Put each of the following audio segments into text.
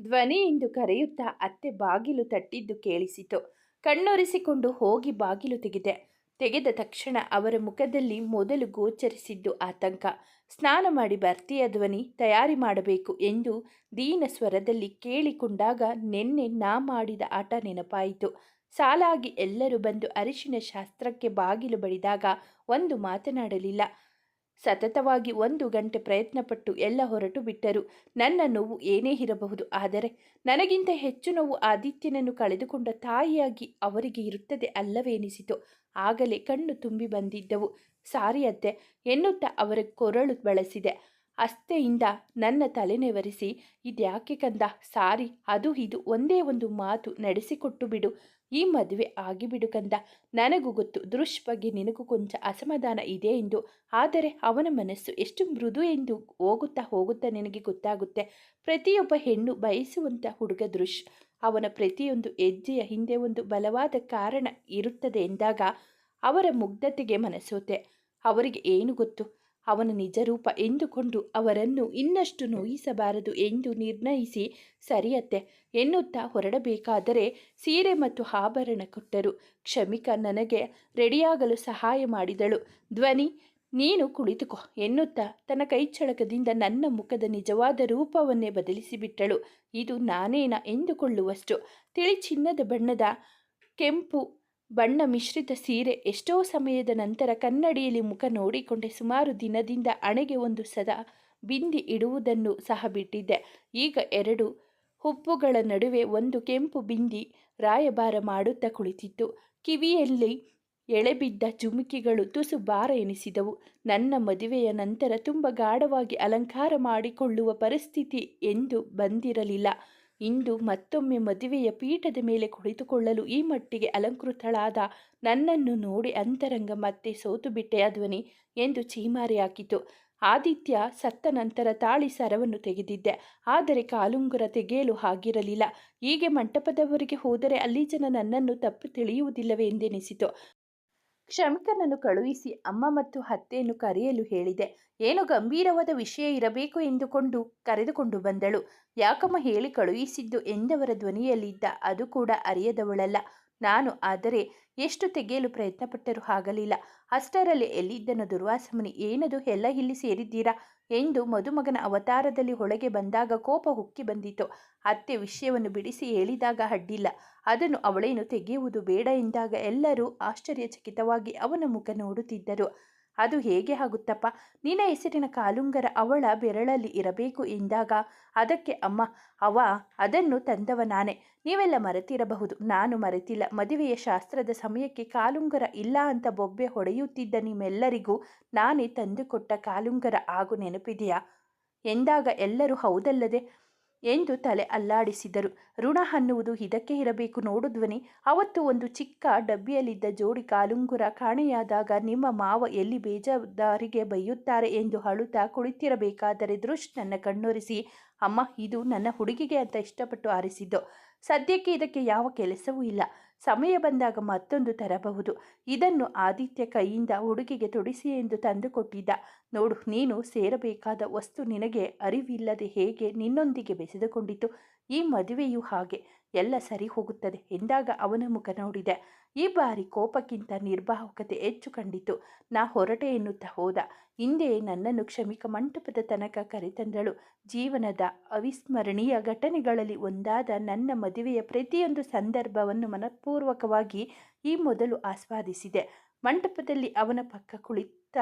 ಧ್ವನಿ ಎಂದು ಕರೆಯುತ್ತಾ ಅತ್ತೆ ಬಾಗಿಲು ತಟ್ಟಿದ್ದು ಕೇಳಿಸಿತು. ಕಣ್ಣೊರೆಸಿಕೊಂಡು ಹೋಗಿ ಬಾಗಿಲು ತೆಗೆದೆ. ತೆಗೆದ ತಕ್ಷಣ ಅವರ ಮುಖದಲ್ಲಿ ಮೊದಲು ಗೋಚರಿಸಿದ್ದು ಆತಂಕ. ಸ್ನಾನ ಮಾಡಿ ಬರ್ತೀಯ ಧ್ವನಿ, ತಯಾರಿ ಮಾಡಬೇಕು ಎಂದು ದೀನ ಸ್ವರದಲ್ಲಿ ಕೇಳಿಕೊಂಡಾಗ ನಿನ್ನೆ ನಾ ಮಾಡಿದ ಆಟ ನೆನಪಾಯಿತು. ಸಾಲಾಗಿ ಎಲ್ಲರೂ ಬಂದು ಅರಿಶಿನ ಶಾಸ್ತ್ರಕ್ಕೆ ಬಾಗಿಲು ಬಡಿದಾಗ ಒಂದು ಮಾತನಾಡಲಿಲ್ಲ. ಸತತವಾಗಿ ಒಂದು ಗಂಟೆ ಪ್ರಯತ್ನಪಟ್ಟು ಎಲ್ಲ ಹೊರಟು ಬಿಟ್ಟರು. ನನ್ನ ನೋವು ಏನೇ ಇರಬಹುದು. ಆದರೆ ನನಗಿಂತ ಹೆಚ್ಚು ನೋವು ಆದಿತ್ಯನನ್ನು ಕಳೆದುಕೊಂಡ ತಾಯಿಯಾಗಿ ಅವರಿಗೆ ಇರುತ್ತದೆ ಅಲ್ಲವೆನಿಸಿತು. ಆಗಲೇ ಕಣ್ಣು ತುಂಬಿ ಬಂದಿದ್ದವು. ಸಾರಿ ಅತ್ತೆ, ಎನ್ನುತ್ತಾ ಅವರ ಕೊರಳು ಬಳಸಿದೆ. ಅಸ್ತೆಯಿಂದ ನನ್ನ ತಲೆನೆವರಿಸಿ ಇದ್ಯಾಕೆ ಕಂದ? ಸಾರಿ, ಅದು ಇದು, ಒಂದೇ ಒಂದು ಮಾತು ನಡೆಸಿಕೊಟ್ಟು ಬಿಡು. ಈ ಮದುವೆ ಆಗಿಬಿಡು ಕಂದ. ನನಗೂ ಗೊತ್ತು, ದೃಶ್ ಬಗ್ಗೆ ನಿನಗೂ ಕೊಂಚ ಅಸಮಾಧಾನ ಇದೆ ಎಂದು. ಆದರೆ ಅವನ ಮನಸ್ಸು ಎಷ್ಟು ಮೃದು ಎಂದು ಹೋಗುತ್ತಾ ಹೋಗುತ್ತಾ ನಿನಗೆ ಗೊತ್ತಾಗುತ್ತೆ. ಪ್ರತಿಯೊಬ್ಬ ಹೆಣ್ಣು ಬಯಸುವಂಥ ಹುಡುಗ ದೃಶ್. ಅವನ ಪ್ರತಿಯೊಂದು ಹೆಜ್ಜೆಯ ಹಿಂದೆ ಒಂದು ಬಲವಾದ ಕಾರಣ ಇರುತ್ತದೆ ಎಂದಾಗ ಅವರ ಮುಗ್ಧತೆಗೆ ಮನಸೋತೆ. ಅವರಿಗೆ ಏನು ಗೊತ್ತು? ಅವನ ನಿಜರೂಪ ಎಂದುಕೊಂಡು ಅವರನ್ನು ಇನ್ನಷ್ಟು ನೋಯಿಸಬಾರದು ಎಂದು ನಿರ್ಣಯಿಸಿ, ಸರಿಯತ್ತೆ, ಎನ್ನುತ್ತಾ ಹೊರಡಬೇಕಾದರೆ ಸೀರೆ ಮತ್ತು ಆಭರಣ ಕೊಟ್ಟರು. ಕ್ಷಮಿಕ, ನನಗೆ ರೆಡಿಯಾಗಲು ಸಹಾಯ ಮಾಡಿದಳು. ಧ್ವನಿ, ನೀನು ಕುಳಿತುಕೋ ಎನ್ನುತ್ತಾ ತನ್ನ ಕೈಚಳಕದಿಂದ ನನ್ನ ಮುಖದ ನಿಜವಾದ ರೂಪವನ್ನೇ ಬದಲಿಸಿಬಿಟ್ಟಳು. ಇದು ನಾನೇನ ಎಂದುಕೊಳ್ಳುವಷ್ಟು ತಿಳಿ ಚಿನ್ನದ ಬಣ್ಣದ ಕೆಂಪು ಬಣ್ಣ ಮಿಶ್ರಿತ ಸೀರೆ ಎಷ್ಟೋ ಸಮಯದ ನಂತರ ಕನ್ನಡಿಯಲ್ಲಿ ಮುಖ ನೋಡಿಕೊಂಡೆ ಸುಮಾರು ದಿನದಿಂದ ಅಣೆಗೆ ಒಂದು ಸದಾ ಬಿಂದಿ ಇಡುವುದನ್ನು ಸಹ ಬಿಟ್ಟಿದ್ದೆ. ಈಗ ಎರಡು ಹುಬ್ಬುಗಳ ನಡುವೆ ಒಂದು ಕೆಂಪು ಬಿಂದಿ ರಾಯಭಾರ ಮಾಡುತ್ತಾ ಕುಳಿತಿತ್ತು. ಕಿವಿಯಲ್ಲಿ ಎಳೆಬಿದ್ದ ಜುಮುಕಿಗಳು ತುಸು ಭಾರ ಎನಿಸಿದವು. ನನ್ನ ಮದುವೆಯ ನಂತರ ತುಂಬ ಗಾಢವಾಗಿ ಅಲಂಕಾರ ಮಾಡಿಕೊಳ್ಳುವ ಪರಿಸ್ಥಿತಿ ಎಂದು ಬಂದಿರಲಿಲ್ಲ. ಇಂದು ಮತ್ತೊಮ್ಮೆ ಮದುವೆಯ ಪೀಠದ ಮೇಲೆ ಕುಳಿತುಕೊಳ್ಳಲು ಈ ಮಟ್ಟಿಗೆ ಅಲಂಕೃತಳಾದ ನನ್ನನ್ನು ನೋಡಿ ಅಂತರಂಗ ಮತ್ತೆ ಸೋತು ಬಿಟ್ಟೆಯ ಧ್ವನಿ ಎಂದು ಚೀಮಾರಿಯಾಕಿತು ಆದಿತ್ಯ ಸತ್ತ ನಂತರ ತಾಳಿ ಸರವನ್ನು ತೆಗೆದಿದ್ದೆ. ಆದರೆ ಕಾಲುಂಗುರ ತೆಗೆಯಲು ಹಾಗಿರಲಿಲ್ಲ. ಹೀಗೆ ಮಂಟಪದವರಿಗೆ ಹೋದರೆ ಅಲ್ಲಿ ಜನ ನನ್ನನ್ನು ತಪ್ಪು ತಿಳಿಯುವುದಿಲ್ಲವೇ ಎಂದೆನಿಸಿತು ಕ್ಷಮಿಕನನ್ನು ಕಳುಹಿಸಿ ಅಮ್ಮ ಮತ್ತು ಅತ್ತೆಯನ್ನು ಕರೆಯಲು ಹೇಳಿದೆ. ಏನು ಗಂಭೀರವಾದ ವಿಷಯ ಇರಬೇಕು ಎಂದುಕೊಂಡು ಕರೆದುಕೊಂಡು ಬಂದಳು. ಯಾಕಮ್ಮ ಹೇಳಿ ಕಳುಹಿಸಿದ್ದು ಎಂದವರ ಧ್ವನಿಯಲ್ಲಿದ್ದ ಅದು ಕೂಡ ಅರಿಯದವಳಲ್ಲ. ನಾನು ಆದರೆ ಎಷ್ಟು ತೆಗೆಯಲು ಪ್ರಯತ್ನಪಟ್ಟರೂ ಆಗಲಿಲ್ಲ ಅಷ್ಟರಲ್ಲಿ ಎಲ್ಲಿದ್ದನು ದುರ್ವಾಸಮನಿ, ಏನದು ಎಲ್ಲ ಇಲ್ಲಿ ಸೇರಿದ್ದೀರಾ ಎಂದು ಮದುಮಗನ ಅವತಾರದಲ್ಲಿ ಒಳಗೆ ಬಂದಾಗ ಕೋಪ ಹುಕ್ಕಿ ಬಂದಿತು. ಅತ್ತೆ ವಿಷಯವನ್ನು ಬಿಡಿಸಿ ಹೇಳಿದಾಗ ಅಡ್ಡಿಲ್ಲ. ಅದನ್ನು ಅವಳೇನು ತೆಗೆಯುವುದು ಬೇಡ ಎಂದಾಗ ಎಲ್ಲರೂ ಆಶ್ಚರ್ಯಚಕಿತವಾಗಿ ಅವನ ಮುಖ ನೋಡುತ್ತಿದ್ದರು. ಅದು ಹೇಗೆ ಆಗುತ್ತಪ್ಪ? ನಿನ್ನ ಹೆಸರಿನ ಕಾಲುಂಗರ ಅವಳ ಬೆರಳಲ್ಲಿ ಇರಬೇಕು ಎಂದಾಗ ಅದಕ್ಕೆ, ಅಮ್ಮ, ಅವ ಅದನ್ನು ತಂದವ ನಾನೇ. ನೀವೆಲ್ಲ ಮರೆತಿರಬಹುದು. ನಾನು ಮರೆತಿಲ್ಲ. ಮದುವೆಯ ಶಾಸ್ತ್ರದ ಸಮಯಕ್ಕೆ ಕಾಲುಂಗರ ಇಲ್ಲ ಅಂತ ಬೊಬ್ಬೆ ಹೊಡೆಯುತ್ತಿದ್ದ ನಿಮ್ಮೆಲ್ಲರಿಗೂ ನಾನೇ ತಂದುಕೊಟ್ಟ ಕಾಲುಂಗರ ಆಗು ನೆನಪಿದೆಯಾ? ಎಂದಾಗ, ಎಲ್ಲರೂ ಹೌದಲ್ಲದೆ ಎಂದು ತಲೆ ಅಲ್ಲಾಡಿಸಿದರು. ಋಣ ಅನ್ನುವುದು ಇದಕ್ಕೆ ಇರಬೇಕು ನೋಡುದ್ವನಿ ಅವತ್ತು ಒಂದು ಚಿಕ್ಕ ಡಬ್ಬಿಯಲ್ಲಿದ್ದ ಜೋಡಿ ಕಾಲುಂಗುರ ಕಾಣೆಯಾದಾಗ ನಿಮ್ಮ ಮಾವ ಎಲ್ಲಿ ಬೇಜಾದಾರಿಗೆ ಬೈಯುತ್ತಾರೆ ಎಂದು ಅಳುತ್ತಾ ಕುಳಿತಿರಬೇಕಾದರೆ ದೃಶ್ ನನ್ನ ಕಣ್ಣೊರೆಸಿ, ಅಮ್ಮ, ಇದು ನನ್ನ ಹುಡುಗಿಗೆ ಅಂತ ಇಷ್ಟಪಟ್ಟು ಆರಿಸಿದ್ದು. ಸದ್ಯಕ್ಕೆ ಇದಕ್ಕೆ ಯಾವ ಕೆಲಸವೂ ಇಲ್ಲ. ಸಮಯ ಬಂದಾಗ ಮತ್ತೊಂದು ತರಬಹುದು. ಇದನ್ನು ಆದಿತ್ಯ ಕೈಯಿಂದ ಹುಡುಗಿಗೆ ತೊಡಿಸಿ ಎಂದು ತಂದುಕೊಟ್ಟಿದ್ದ. ನೋಡು, ನೀನು ಸೇರಬೇಕಾದ ವಸ್ತು ನಿನಗೆ ಅರಿವಿಲ್ಲದೆ ಹೇಗೆ ನಿನ್ನೊಂದಿಗೆ ಬೆಸೆದುಕೊಂಡಿತು? ಈ ಮದುವೆಯು ಹಾಗೆ. ಎಲ್ಲ ಸರಿ ಹೋಗುತ್ತದೆ ಎಂದಾಗ ಅವನ ಮುಖ ನೋಡಿದೆ. ಈ ಬಾರಿ ಕೋಪಕ್ಕಿಂತ ನಿರ್ವಾಹಕತೆ ಹೆಚ್ಚು ಕಂಡಿತು. ನಾ ಹೊರಟೆ ಎನ್ನುತ್ತಾ ಹೋದ. ಹಿಂದೆ ನನ್ನನ್ನು ಕ್ಷಮಿಕ ಮಂಟಪದ ತನಕ ಕರೆತಂದಳು. ಜೀವನದ ಅವಿಸ್ಮರಣೀಯ ಘಟನೆಗಳಲ್ಲಿ ಒಂದಾದ ನನ್ನ ಮದುವೆಯ ಪ್ರತಿಯೊಂದು ಸಂದರ್ಭವನ್ನು ಮನಪೂರ್ವಕವಾಗಿ ಈ ಮೊದಲು ಆಸ್ವಾದಿಸಿದೆ. ಮಂಟಪದಲ್ಲಿ ಅವನ ಪಕ್ಕ ಕುಳಿತ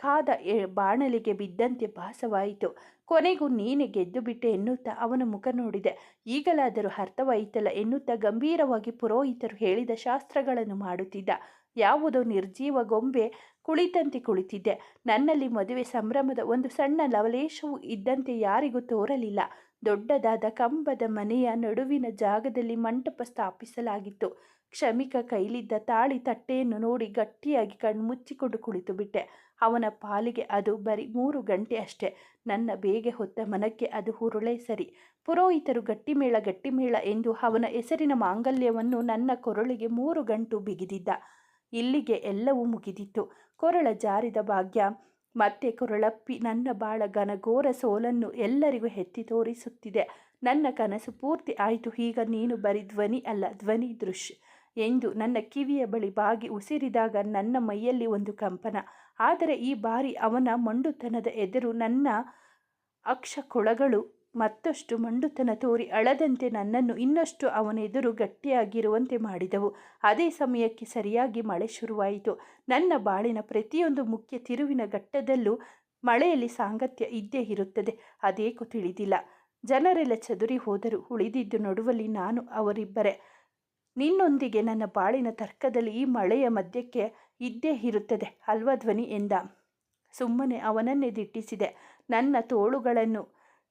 ಕಾದ ಬಾಣಲಿಗೆ ಬಿದ್ದಂತೆ ಭಾಸವಾಯಿತು. ಕೊನೆಗೂ ನೀನೆ ಗೆದ್ದು ಬಿಟ್ಟೆ ಎನ್ನುತ್ತಾ ಅವನ ಮುಖ ನೋಡಿದೆ. ಈಗಲಾದರೂ ಅರ್ಥವಾಯಿತಲ್ಲ ಎನ್ನುತ್ತಾ ಗಂಭೀರವಾಗಿ ಪುರೋಹಿತರು ಹೇಳಿದ ಶಾಸ್ತ್ರಗಳನ್ನು ಮಾಡುತ್ತಿದ್ದ. ಯಾವುದೋ ನಿರ್ಜೀವ ಗೊಂಬೆ ಕುಳಿತಂತೆ ಕುಳಿತಿದ್ದೆ. ನನ್ನಲ್ಲಿ ಮದುವೆ ಸಂಭ್ರಮದ ಒಂದು ಸಣ್ಣ ಲವಲೇಶವು ಇದ್ದಂತೆ ಯಾರಿಗೂ ತೋರಲಿಲ್ಲ. ದೊಡ್ಡದಾದ ಕಂಬದ ಮನೆಯ ನಡುವಿನ ಜಾಗದಲ್ಲಿ ಮಂಟಪ ಸ್ಥಾಪಿಸಲಾಗಿತ್ತು. ಕ್ಷಮಿಕ ಕೈಲಿದ್ದ ತಾಳಿ ತಟ್ಟೆಯನ್ನು ನೋಡಿ ಗಟ್ಟಿಯಾಗಿ ಕಣ್ಣು ಮುಚ್ಚಿಕೊಂಡು ಕುಳಿತು ಬಿಟ್ಟೆ ಅವನ ಪಾಲಿಗೆ ಅದು ಬರೀ ಮೂರು ಗಂಟೆ ಅಷ್ಟೆ. ನನ್ನ ಬೇಗೆ ಹೊತ್ತ ಮನಕ್ಕೆ ಅದು ಹುರುಳೆ ಸರಿ. ಪುರೋಹಿತರು ಗಟ್ಟಿಮೇಳ ಗಟ್ಟಿಮೇಳ ಎಂದು ಅವನ ಹೆಸರಿನ ಮಾಂಗಲ್ಯವನ್ನು ನನ್ನ ಕೊರಳಿಗೆ ಮೂರು ಗಂಟು ಬಿಗಿದಿದ್ದ. ಇಲ್ಲಿಗೆ ಎಲ್ಲವೂ ಮುಗಿದಿತ್ತು. ಕೊರಳ ಜಾರಿದ ಭಾಗ್ಯ, ಮತ್ತೆ ಕೊರಳಪ್ಪಿ ನನ್ನ ಬಾಳ ಘನಘೋರ ಸೋಲನ್ನು ಎಲ್ಲರಿಗೂ ಎತ್ತಿ ತೋರಿಸುತ್ತಿದೆ. ನನ್ನ ಕನಸು ಪೂರ್ತಿ ಆಯಿತು, ಈಗ ನೀನು ಬರೀ ಧ್ವನಿ ಅಲ್ಲ, ಧ್ವನಿ ದೃಶ್ಯ ಎಂದು ನನ್ನ ಕಿವಿಯ ಬಳಿ ಬಾಗಿ ಉಸಿರಿದಾಗ ನನ್ನ ಮೈಯಲ್ಲಿ ಒಂದು ಕಂಪನ. ಆದರೆ ಈ ಬಾರಿ ಅವನ ಮಂಡುತನದ ಎದುರು ನನ್ನ ಅಕ್ಷಕೊಳಗಳು ಮತ್ತಷ್ಟು ಮಂಡುತನ ತೋರಿ ಅಳದಂತೆ ನನ್ನನ್ನು ಇನ್ನಷ್ಟು ಅವನೆದುರು ಗಟ್ಟಿಯಾಗಿರುವಂತೆ ಮಾಡಿದವು. ಅದೇ ಸಮಯಕ್ಕೆ ಸರಿಯಾಗಿ ಮಳೆ ಶುರುವಾಯಿತು. ನನ್ನ ಬಾಳಿನ ಪ್ರತಿಯೊಂದು ಮುಖ್ಯ ತಿರುವಿನ ಘಟ್ಟದಲ್ಲೂ ಮಳೆಯಲ್ಲಿ ಸಾಂಗತ್ಯ ಇದ್ದೇ ಇರುತ್ತದೆ. ಅದೇಕೋ ತಿಳಿದಿಲ್ಲ. ಜನರೆಲ್ಲ ಚದುರಿ ಹೋದರು. ಉಳಿದಿದ್ದು ನಡುವಲ್ಲಿ ನಾನು ಅವರಿಬ್ಬರೇ. ನಿನ್ನೊಂದಿಗೆ ನನ್ನ ಬಾಳಿನ ತರ್ಕದಲ್ಲಿ ಈ ಮಳೆಯ ಮಧ್ಯಕ್ಕೆ ಇದ್ದೇ ಇರುತ್ತದೆ. ಅಲ್ವ ಧ್ವನಿ ಎಂದ. ಸುಮ್ಮನೆ ಅವನನ್ನೇ ದಿಟ್ಟಿಸಿದೆ. ನನ್ನ ತೋಳುಗಳನ್ನು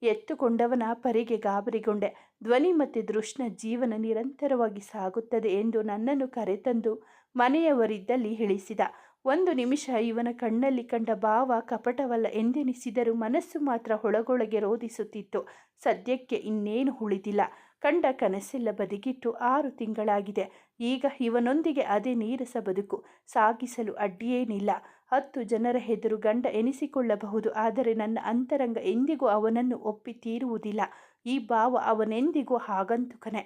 ಎತ್ತುಕೊಂಡವನ ಪರಿಗೆ ಗಾಬರಿಗೊಂಡೆ. ಧ್ವನಿ ಮತ್ತು ದೃಷ್ಣ ಜೀವನ ನಿರಂತರವಾಗಿ ಸಾಗುತ್ತದೆ ಎಂದು ನನ್ನನ್ನು ಕರೆತಂದು ಮನೆಯವರಿದ್ದಲ್ಲಿ ಇಳಿಸಿದ ಒಂದು ನಿಮಿಷ ಇವನ ಕಣ್ಣಲ್ಲಿ ಕಂಡ ಭಾವ ಕಪಟವಲ್ಲ ಎಂದೆನಿಸಿದರೂ ಮನಸ್ಸು ಮಾತ್ರ ಒಳಗೊಳಗೆ ರೋಧಿಸುತ್ತಿತ್ತು. ಸದ್ಯಕ್ಕೆ ಇನ್ನೇನು ಉಳಿದಿಲ್ಲ. ಕಂಡ ಕನಸಿಲ್ಲ ಬದಿಗಿಟ್ಟು ಆರು ತಿಂಗಳಾಗಿದೆ. ಈಗ ಇವನೊಂದಿಗೆ ಅದೇ ನೀರಸ ಬದುಕು. ಸಾಗಿಸಲು ಅಡ್ಡಿಯೇನಿಲ್ಲ. ಹತ್ತು ಜನರ ಹೆದರು ಗಂಡ ಎನಿಸಿಕೊಳ್ಳಬಹುದು. ಆದರೆ ನನ್ನ ಅಂತರಂಗ ಎಂದಿಗೂ ಅವನನ್ನು ಒಪ್ಪಿ ತೀರುವುದಿಲ್ಲ ಈ ಭಾವ ಅವನೆಂದಿಗೂ ಹಾಗಂತುಕನೆ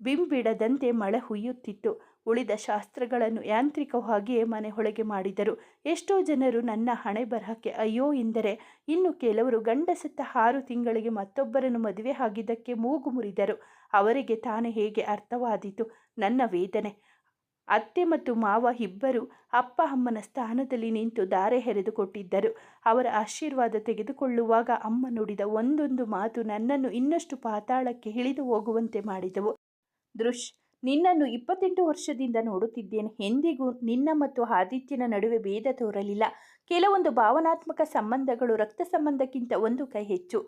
ಬಿಂಬಿಡದಂತೆ ಮಳೆ ಹುಯ್ಯುತ್ತಿತ್ತು. ಉಳಿದ ಶಾಸ್ತ್ರಗಳನ್ನು ಯಾಂತ್ರಿಕವಾಗಿಯೇ ಮನೆಯೊಳಗೆ ಮಾಡಿದರು. ಎಷ್ಟೋ ಜನರು ನನ್ನ ಹಣೆ ಬರಹಕ್ಕೆ ಅಯ್ಯೋ ಎಂದರೆ ಇನ್ನು ಕೆಲವರು ಗಂಡ ಸತ್ತ ಆರು ತಿಂಗಳಿಗೆ ಮತ್ತೊಬ್ಬರನ್ನು ಮದುವೆ ಆಗಿದ್ದಕ್ಕೆ ಮೂಗು ಮುರಿದರು. ಅವರಿಗೆ ತಾನೇ ಹೇಗೆ ಅರ್ಥವಾದೀತು? ನನ್ನ ವೇದನೆ. ಅತ್ತೆ ಮತ್ತು ಮಾವ ಇಬ್ಬರು ಅಪ್ಪ ಅಮ್ಮನ ಸ್ಥಾನದಲ್ಲಿ ನಿಂತು ದಾರೆ ಹೆರೆದುಕೊಟ್ಟಿದ್ದರು ಅವರ ಆಶೀರ್ವಾದ ತೆಗೆದುಕೊಳ್ಳುವಾಗ ಅಮ್ಮ ನುಡಿದ ಒಂದೊಂದು ಮಾತು ನನ್ನನ್ನು ಇನ್ನಷ್ಟು ಪಾತಾಳಕ್ಕೆ ಇಳಿದು ಹೋಗುವಂತೆ ಮಾಡಿದವು. ದೃಶ್, ನಿನ್ನನ್ನು ಇಪ್ಪತ್ತೆಂಟು ವರ್ಷದಿಂದ ನೋಡುತ್ತಿದ್ದೇನೆ. ಎಂದಿಗೂ ನಿನ್ನ ಮತ್ತು ಆದಿತ್ಯನ ನಡುವೆ ಭೇದ ತೋರಲಿಲ್ಲ. ಕೆಲವೊಂದು ಭಾವನಾತ್ಮಕ ಸಂಬಂಧಗಳು ರಕ್ತ ಸಂಬಂಧಕ್ಕಿಂತ ಒಂದು ಕೈ ಹೆಚ್ಚು.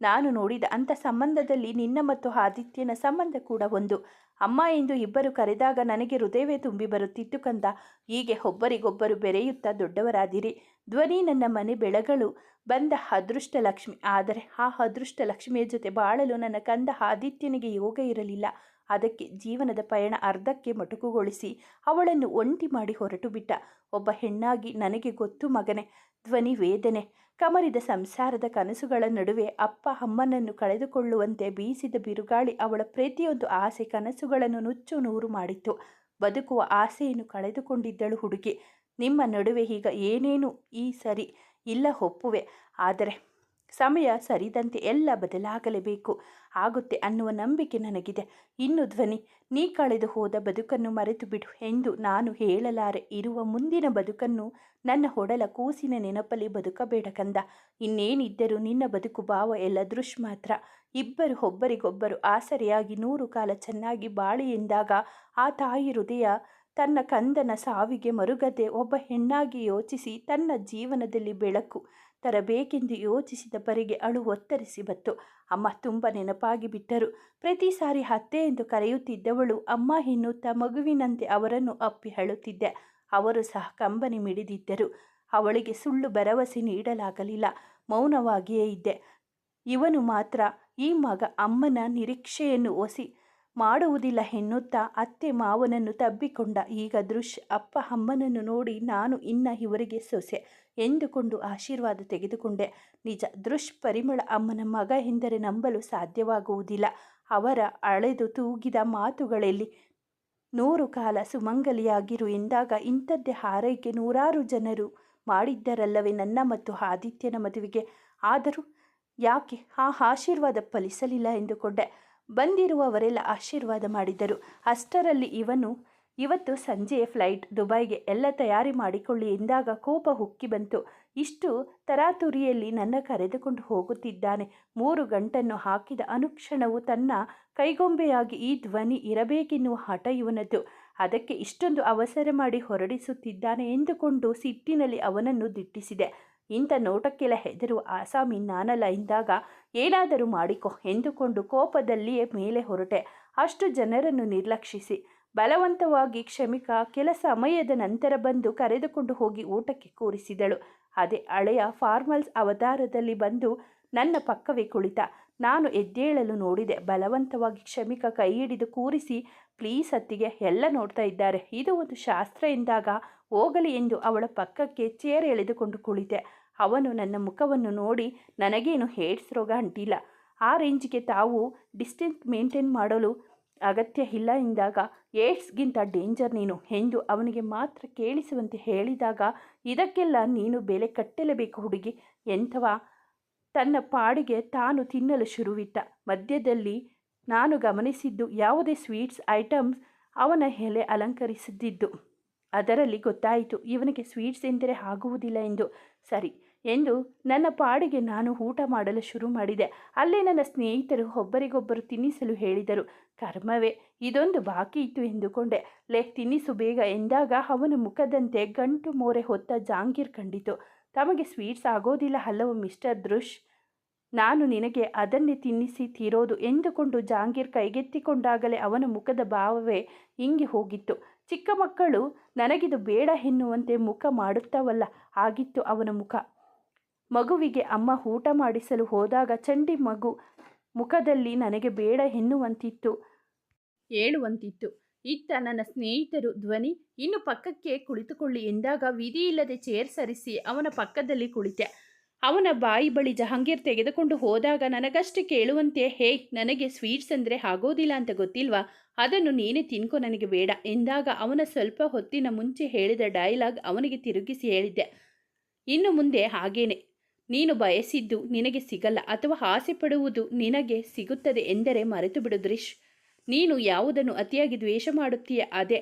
ನಾನು ನೋಡಿದ ಅಂಥ ಸಂಬಂಧದಲ್ಲಿ ನಿನ್ನ ಮತ್ತು ಆದಿತ್ಯನ ಸಂಬಂಧ ಕೂಡ ಒಂದು. ಅಮ್ಮ ಎಂದು ಇಬ್ಬರು ಕರೆದಾಗ ನನಗೆ ಹೃದಯವೇ ತುಂಬಿ ಬರುತ್ತಿತ್ತು ಕಂದ. ಹೀಗೆ ಒಬ್ಬರಿಗೊಬ್ಬರು ಬೆರೆಯುತ್ತಾ ದೊಡ್ಡವರಾದಿರಿ. ಧ್ವನಿ ನನ್ನ ಮನೆ ಬೆಳಗಳು. ಬಂದ ಅದೃಷ್ಟ ಲಕ್ಷ್ಮಿ. ಆದರೆ ಆ ಅದೃಷ್ಟ ಲಕ್ಷ್ಮಿಯ ಜೊತೆ ಬಾಳಲು ನನ್ನ ಕಂದ ಆದಿತ್ಯನಿಗೆ ಯೋಗ ಇರಲಿಲ್ಲ. ಅದಕ್ಕೆ ಜೀವನದ ಪಯಣ ಅರ್ಧಕ್ಕೆ ಮೊಟಕುಗೊಳಿಸಿ ಅವಳನ್ನು ಒಂಟಿ ಮಾಡಿ ಹೊರಟು ಬಿಟ್ಟ. ಒಬ್ಬ ಹೆಣ್ಣಾಗಿ ನನಗೆ ಗೊತ್ತು ಮಗನೆ, ಧ್ವನಿ ವೇದನೆ. ಕಮರಿದ ಸಂಸಾರದ ಕನಸುಗಳ ನಡುವೆ ಅಪ್ಪ ಅಮ್ಮನನ್ನು ಕಳೆದುಕೊಳ್ಳುವಂತೆ ಬೀಸಿದ ಬಿರುಗಾಳಿ ಅವಳ ಪ್ರತಿಯೊಂದು ಆಸೆ ಕನಸುಗಳನ್ನು ನುಚ್ಚು ನೂರು ಮಾಡಿತ್ತು. ಬದುಕುವ ಆಸೆಯನ್ನು ಕಳೆದುಕೊಂಡಿದ್ದಳು ಹುಡುಗಿ. ನಿಮ್ಮ ನಡುವೆ ಈಗ ಏನೇನು? ಈ ಸರಿ ಇಲ್ಲ, ಒಪ್ಪುವೆ. ಆದರೆ ಸಮಯ ಸರಿದಂತೆ ಎಲ್ಲ ಬದಲಾಗಲೇಬೇಕು. ಆಗುತ್ತೆ ಅನ್ನುವ ನಂಬಿಕೆ ನನಗಿದೆ. ಇನ್ನು ಧ್ವನಿ, ನೀ ಕಳೆದು ಹೋದ ಬದುಕನ್ನು ಮರೆತು ಬಿಡು ಎಂದು ನಾನು ಹೇಳಲಾರೆ. ಇರುವ ಮುಂದಿನ ಬದುಕನ್ನು ನನ್ನ ಹೊಡಲ ಕೂಸಿನ ನೆನಪಲ್ಲಿ ಬದುಕಬೇಡ ಕಂದ. ಇನ್ನೇನಿದ್ದರೂ ನಿನ್ನ ಬದುಕು ಭಾವ ಎಲ್ಲ ದೃಶ್ ಮಾತ್ರ. ಇಬ್ಬರು ಒಬ್ಬರಿಗೊಬ್ಬರು ಆಸರೆಯಾಗಿ ನೂರು ಕಾಲ ಚೆನ್ನಾಗಿ ಬಾಳಿ ಎಂದಾಗ ಆ ತಾಯಿ ಹೃದಯ ತನ್ನ ಕಂದನ ಸಾವಿಗೆ ಮರುಗದೆ ಒಬ್ಬ ಹೆಣ್ಣಾಗಿ ಯೋಚಿಸಿ ತನ್ನ ಜೀವನದಲ್ಲಿ ಬೆಳಕು ತರಬೇಕೆಂದು ಯೋಚಿಸಿದ ಪರಿಗೆ ಅಳು ಒತ್ತರಿಸಿ ಬತ್ತು. ಅಮ್ಮ ತುಂಬ ನೆನಪಾಗಿ ಬಿಟ್ಟರು. ಪ್ರತಿ ಸಾರಿ ಅತ್ತೆ ಎಂದು ಕರೆಯುತ್ತಿದ್ದವಳು ಅಮ್ಮ ಎನ್ನುತ್ತಾ ಮಗುವಿನಂತೆ ಅವರನ್ನು ಅಪ್ಪಿ ಹೇಳುತ್ತಿದ್ದೆ ಅವರು ಸಹ ಕಂಬನಿ ಮಿಡಿದಿದ್ದರು. ಅವಳಿಗೆ ಸುಳ್ಳು ಭರವಸೆ ನೀಡಲಾಗಲಿಲ್ಲ. ಮೌನವಾಗಿಯೇ ಇದ್ದೆ. ಇವನು ಮಾತ್ರ ಈ ಮಗ ಅಮ್ಮನ ನಿರೀಕ್ಷೆಯನ್ನು ಒಸಿ ಮಾಡುವುದಿಲ್ಲ ಎನ್ನುತ್ತಾ ಅತ್ತೆ ಮಾವನನ್ನು ತಬ್ಬಿಕೊಂಡ. ಈಗ ದೃಶ್ಯ ಅಪ್ಪ ಅಮ್ಮನನ್ನು ನೋಡಿ ನಾನು ಇನ್ನ ಇವರಿಗೆ ಸೊಸೆ. ಎಂದುಕೊಂಡು ಆಶೀರ್ವಾದ ತೆಗೆದುಕೊಂಡೆ. ನಿಜ, ದುಷ್ಪರಿಮಳ ಪರಿಮಳ ಅಮ್ಮನ ಮಗ ಎಂದರೆ ನಂಬಲು ಸಾಧ್ಯವಾಗುವುದಿಲ್ಲ. ಅವರ ಅಳೆದು ತೂಗಿದ ಮಾತುಗಳಲ್ಲಿ ನೂರು ಕಾಲ ಸುಮಂಗಲಿಯಾಗಿರು. ಎಂದಾಗ ಇಂಥದ್ದೇ ಹಾರೈಕೆ ನೂರಾರು ಜನರು ಮಾಡಿದ್ದರಲ್ಲವೇ ನನ್ನ ಮತ್ತು ಆದಿತ್ಯನ ಮದುವೆಗೆ. ಆದರೂ ಯಾಕೆ ಆ ಆಶೀರ್ವಾದ ಫಲಿಸಲಿಲ್ಲ ಎಂದುಕೊಂಡೆ. ಬಂದಿರುವವರೆಲ್ಲ ಆಶೀರ್ವಾದ ಮಾಡಿದರು. ಅಷ್ಟರಲ್ಲಿ ಇವನು ಇವತ್ತು ಸಂಜೆಯ ಫ್ಲೈಟ್ ದುಬೈಗೆ ಎಲ್ಲ ತಯಾರಿ ಮಾಡಿಕೊಳ್ಳಿ ಎಂದಾಗ ಕೋಪ ಹುಕ್ಕಿ ಬಂತು. ಇಷ್ಟು ತರಾತುರಿಯಲ್ಲಿ ನನ್ನ ಕರೆದುಕೊಂಡು ಹೋಗುತ್ತಿದ್ದಾನೆ. ಮೂರು ಗಂಟನ್ನು ಹಾಕಿದ ಅನುಕ್ಷಣವು ತನ್ನ ಕೈಗೊಂಬೆಯಾಗಿ ಈ ಧ್ವನಿ ಇರಬೇಕೆನ್ನುವ ಹಠ ಇವನದ್ದು ಅದಕ್ಕೆ ಇಷ್ಟೊಂದು ಅವಸರ ಮಾಡಿ ಹೊರಡಿಸುತ್ತಿದ್ದಾನೆ ಎಂದುಕೊಂಡು ಸಿಟ್ಟಿನಲ್ಲಿ ಅವನನ್ನು ದಿಟ್ಟಿಸಿದೆ. ಇಂಥ ನೋಟಕ್ಕೆಲ್ಲ ಹೆದರು ಆಸಾಮಿ ನಾನಲ್ಲ ಎಂದಾಗ ಏನಾದರೂ ಮಾಡಿಕೊ ಎಂದುಕೊಂಡು ಕೋಪದಲ್ಲಿಯೇ ಮೇಲೆ ಹೊರಟೆ. ಅಷ್ಟು ಜನರನ್ನು ನಿರ್ಲಕ್ಷಿಸಿ. ಬಲವಂತವಾಗಿ ಕ್ಷಮಿಕ ಕೆಲ ಸಮಯದ ನಂತರ ಬಂದು ಕರೆದುಕೊಂಡು ಹೋಗಿ ಊಟಕ್ಕೆ ಕೂರಿಸಿದಳು. ಅದೇ ಹಳೆಯ ಫಾರ್ಮಲ್ಸ್ ಅವತಾರದಲ್ಲಿ ಬಂದು ನನ್ನ ಪಕ್ಕವೇ ಕುಳಿತ. ನಾನು ಎದ್ದೇಳಲು ನೋಡಿದೆ. ಬಲವಂತವಾಗಿ ಕ್ಷಮಿಕ ಕೈ ಹಿಡಿದು ಕೂರಿಸಿ, ಪ್ಲೀಸ್ ಅತ್ತಿಗೆ, ಎಲ್ಲ ನೋಡ್ತಾ ಇದ್ದಾರೆ. ಇದು ಒಂದು ಶಾಸ್ತ್ರ ಎಂದಾಗ ಹೋಗಲಿ ಎಂದು ಅವಳ ಪಕ್ಕಕ್ಕೆ ಚೇರ್ ಎಳೆದುಕೊಂಡು ಕುಳಿತೆ. ಅವನು ನನ್ನ ಮುಖವನ್ನು ನೋಡಿ, ನನಗೇನು ಹೇಡ್ಸ್ ರೋಗ ಅಂಟಿಲ್ಲ. ಆ ರೇಂಜ್ಗೆ ತಾವು ಡಿಸ್ಟೆನ್ಸ್ ಮೇಂಟೈನ್ ಮಾಡಲು ಅಗತ್ಯ ಇಲ್ಲ ಎಂದಾಗ, ಏಡ್ಸ್ಗಿಂತ ಡೇಂಜರ್ ನೀನು ಎಂದು ಅವನಿಗೆ ಮಾತ್ರ ಕೇಳಿಸುವಂತೆ ಹೇಳಿದಾಗ, ಇದಕ್ಕೆಲ್ಲ ನೀನು ಬೆಲೆ ಕಟ್ಟಲೇಬೇಕು ಹುಡುಗಿ ಎಂಥವ? ತನ್ನ ಪಾಡಿಗೆ ತಾನು ತಿನ್ನಲು ಶುರುವಿಟ್ಟ ಮಧ್ಯದಲ್ಲಿ ನಾನು ಗಮನಿಸಿದ್ದು ಯಾವುದೇ ಸ್ವೀಟ್ಸ್, ಐಟಮ್ಸ್ ಅವನ ಎಲೆ ಅಲಂಕರಿಸಿದ್ದಿದ್ದು ಅದರಲ್ಲಿ ಗೊತ್ತಾಯಿತು, ಇವನಿಗೆ ಸ್ವೀಟ್ಸ್ ಎಂದರೆ ಆಗುವುದಿಲ್ಲ ಎಂದು. ಸರಿ ಎಂದು ನನ್ನ ಪಾಡಿಗೆ ನಾನು ಊಟ ಮಾಡಲು ಶುರು ಮಾಡಿದೆ. ಅಲ್ಲೇ ನನ್ನ ಸ್ನೇಹಿತರು ಒಬ್ಬರಿಗೊಬ್ಬರು ತಿನ್ನಿಸಲು ಹೇಳಿದರು. ಕರ್ಮವೇ, ಇದೊಂದು ಬಾಕಿ ಇತ್ತು ಎಂದುಕೊಂಡೆ. ಲೇ, ತಿನ್ನಿಸು ಬೇಗ ಎಂದಾಗ ಅವನ ಮುಖದಂತೆ ಗಂಟು ಮೋರೆ ಹೊತ್ತ ಜಾಂಗೀರ್ ಕಂಡಿತು. ತಮಗೆ ಸ್ವೀಟ್ಸ್ ಆಗೋದಿಲ್ಲ ಹಲವು ಮಿಸ್ಟರ್ ದೃಶ್ ನಾನು ನಿನಗೆ ಅದನ್ನೇ ತಿನ್ನಿಸಿ ತೀರೋದು ಎಂದುಕೊಂಡು ಜಾಂಗೀರ್ ಕೈಗೆತ್ತಿಕೊಂಡಾಗಲೇ ಅವನ ಮುಖದ ಭಾವವೇ ಹಿಂಗೆ ಹೋಗಿತ್ತು. ಚಿಕ್ಕ ಮಕ್ಕಳು ನನಗಿದು ಬೇಡ ಎನ್ನುವಂತೆ ಮುಖ ಮಾಡುತ್ತವಲ್ಲ, ಆಗಿತ್ತು ಅವನ ಮುಖ. ಮಗುವಿಗೆ ಅಮ್ಮ ಊಟ ಮಾಡಿಸಲು ಹೋದಾಗ ಚಂಡಿ ಮಗು ಮುಖದಲ್ಲಿ ನನಗೆ ಬೇಡ ಎನ್ನುವಂತಿತ್ತು. ಹೇಳುವಂತಿತ್ತು ಇತ್ತ ನನ್ನ ಸ್ನೇಹಿತರು, ಧ್ವನಿ, ಇನ್ನು ಪಕ್ಕಕ್ಕೆ ಕುಳಿತುಕೊಳ್ಳಿ ಎಂದಾಗ ವಿಧಿಯಿಲ್ಲದೆ ಚೇರ್ ಸರಿಸಿ ಅವನ ಪಕ್ಕದಲ್ಲಿ ಕುಳಿತೆ. ಅವನ ಬಾಯಿ ಬಳಿ ಜಹಾಂಗೀರ್ ತೆಗೆದುಕೊಂಡು ಹೋದಾಗ ನನಗಷ್ಟು ಕೇಳುವಂತೆ, ಹೇ, ನನಗೆ ಸ್ವೀಟ್ಸ್ ಅಂದರೆ ಆಗೋದಿಲ್ಲ ಅಂತ ಗೊತ್ತಿಲ್ವಾ? ಅದನ್ನು ನೀನೇ ತಿನ್ಕೊ, ನನಗೆ ಬೇಡ ಎಂದಾಗ ಅವನ ಸ್ವಲ್ಪ ಹೊತ್ತಿನ ಮುಂಚೆ ಹೇಳಿದ ಡೈಲಾಗ್ ಅವನಿಗೆ ತಿರುಗಿಸಿ ಹೇಳಿದ್ದೆ. ಇನ್ನು ಮುಂದೆ ಹಾಗೇನೆ. ನೀನು ಬಯಸಿದ್ದು ನಿನಗೆ ಸಿಗಲ್ಲ ಅಥವಾ ಆಸೆ ಪಡುವುದು ನಿನಗೆ ಸಿಗುತ್ತದೆ ಎಂದರೆ ಮರೆತು ಬಿಡು ದೃಶ್ ನೀನು ಯಾವುದನ್ನು ಅತಿಯಾಗಿ ದ್ವೇಷ ಮಾಡುತ್ತೀಯ ಅದೇ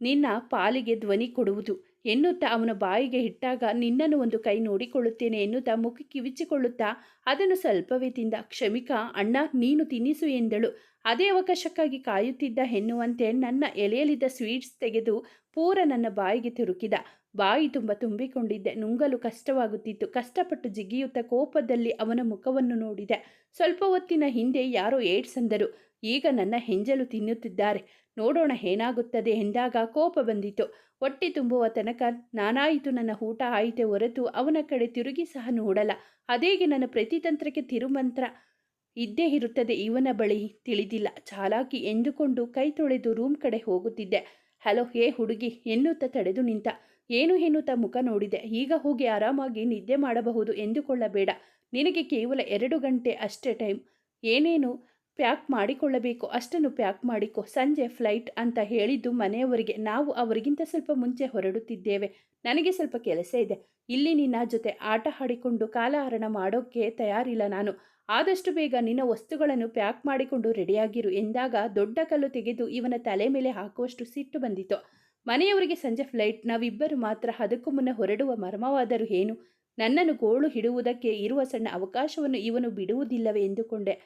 ನಿನ್ನ ಪಾಲಿಗೆ ಧ್ವನಿ ಕೊಡುವುದು. ಎನ್ನುತ್ತಾ ಅವನ ಬಾಯಿಗೆ ಇಟ್ಟಾಗ ನಿನ್ನನ್ನು ಒಂದು ಕೈ ನೋಡಿಕೊಳ್ಳುತ್ತೇನೆ ಎನ್ನುತ್ತಾ ಮುಖ ಕಿವಿಚಿಕೊಳ್ಳುತ್ತಾ ಅದನ್ನು ಸ್ವಲ್ಪವೇ ತಿಂದ. ಕ್ಷಮಿಕ, ಅಣ್ಣ, ನೀನು ತಿನ್ನಿಸು ಎಂದಳು. ಅದೇ ಅವಕಾಶಕ್ಕಾಗಿ ಕಾಯುತ್ತಿದ್ದ ಎನ್ನುವಂತೆ ನನ್ನ ಎಲೆಯಲ್ಲಿದ್ದ ಸ್ವೀಟ್ಸ್ ತೆಗೆದು ಪೂರ ನನ್ನ ಬಾಯಿಗೆ ತಿರುಕಿದ. ಬಾಯಿ ತುಂಬ ತುಂಬಿಕೊಂಡಿದ್ದೆ. ನುಂಗಲು ಕಷ್ಟವಾಗುತ್ತಿತ್ತು. ಕಷ್ಟಪಟ್ಟು ಜಿಗಿಯುತ್ತ ಕೋಪದಲ್ಲಿ ಅವನ ಮುಖವನ್ನು ನೋಡಿದೆ. ಸ್ವಲ್ಪ ಹೊತ್ತಿನ ಹಿಂದೆ ಯಾರೋ ಏಡ್ಸ್ ಅಂದರು. ಈಗ ನನ್ನ ಹೆಂಜಲು ತಿನ್ನುತ್ತಿದ್ದಾರೆ. ನೋಡೋಣ ಏನಾಗುತ್ತದೆ ಎಂದಾಗ ಕೋಪ ಬಂದಿತು ಹೊಟ್ಟೆ ತುಂಬುವ ತನಕ ನಾನಾಯಿತು ನನ್ನ ಊಟ ಆಯಿತೆ ಹೊರತು ಅವನ ಕಡೆ ತಿರುಗಿ ಸಹ ನೋಡಲ್ಲ. ಅದೇಗೆ ನನ್ನ ಪ್ರತಿತಂತ್ರಕ್ಕೆ ತಿರುಮಂತ್ರ ಇದ್ದೇ ಇರುತ್ತದೆ ಇವನ ಬಳಿ ತಿಳಿದಿಲ್ಲ. ಚಾಲಾಕಿ ಎಂದುಕೊಂಡು ಕೈ ತೊಳೆದು ರೂಮ್ ಕಡೆ ಹೋಗುತ್ತಿದ್ದೆ. ಹಲೋ ಹೇ ಹುಡುಗಿ, ಎನ್ನುತ್ತ ತಡೆದು ನಿಂತ? ಏನು ಎನ್ನುತ್ತಾ ಮುಖ ನೋಡಿದೆ. ಈಗ ಹೋಗಿ ಆರಾಮಾಗಿ ನಿದ್ದೆ ಮಾಡಬಹುದು ಎಂದುಕೊಳ್ಳಬೇಡ. ನಿನಗೆ ಕೇವಲ ಎರಡು ಗಂಟೆ ಅಷ್ಟೇ ಟೈಮ್. ಏನೇನು ಪ್ಯಾಕ್ ಮಾಡಿಕೊಳ್ಳಬೇಕು? ಅಷ್ಟನ್ನು ಪ್ಯಾಕ್ ಮಾಡಿಕೊ. ಸಂಜೆ ಫ್ಲೈಟ್ ಅಂತ ಹೇಳಿದ್ದು ಮನೆಯವರಿಗೆ. ನಾವು ಅವರಿಗಿಂತ ಸ್ವಲ್ಪ ಮುಂಚೆ ಹೊರಡುತ್ತಿದ್ದೇವೆ. ನನಗೆ ಸ್ವಲ್ಪ ಕೆಲಸ ಇದೆ. ಇಲ್ಲಿ ನಿನ್ನ ಜೊತೆ ಆಟ ಆಡಿಕೊಂಡು ಕಾಲಹರಣ ಮಾಡೋಕ್ಕೆ ತಯಾರಿಲ್ಲ ನಾನು. ಆದಷ್ಟು ಬೇಗ ನಿನ್ನ ವಸ್ತುಗಳನ್ನು ಪ್ಯಾಕ್ ಮಾಡಿಕೊಂಡು ರೆಡಿಯಾಗಿರು ಎಂದಾಗ ದೊಡ್ಡ ಕಲ್ಲು ತೆಗೆದು ಇವನ ತಲೆ ಮೇಲೆ ಹಾಕುವಷ್ಟು ಸಿಟ್ಟು ಬಂದಿತು. ಮನೆಯವರಿಗೆ ಸಂಜೆ ಫ್ಲೈಟ್, ನಾವಿಬ್ಬರು ಮಾತ್ರ ಅದಕ್ಕೂ ಮುನ್ನ ಹೊರಡುವ ಮರ್ಮವಾದರೂ ಏನು? ನನ್ನನ್ನು ಗೋಳು ಹಿಡುವುದಕ್ಕೆ ಇರುವ ಸಣ್ಣ ಅವಕಾಶವನ್ನು ಇವನು ಬಿಡುವುದಿಲ್ಲವೇ ಎಂದುಕೊಂಡೆ.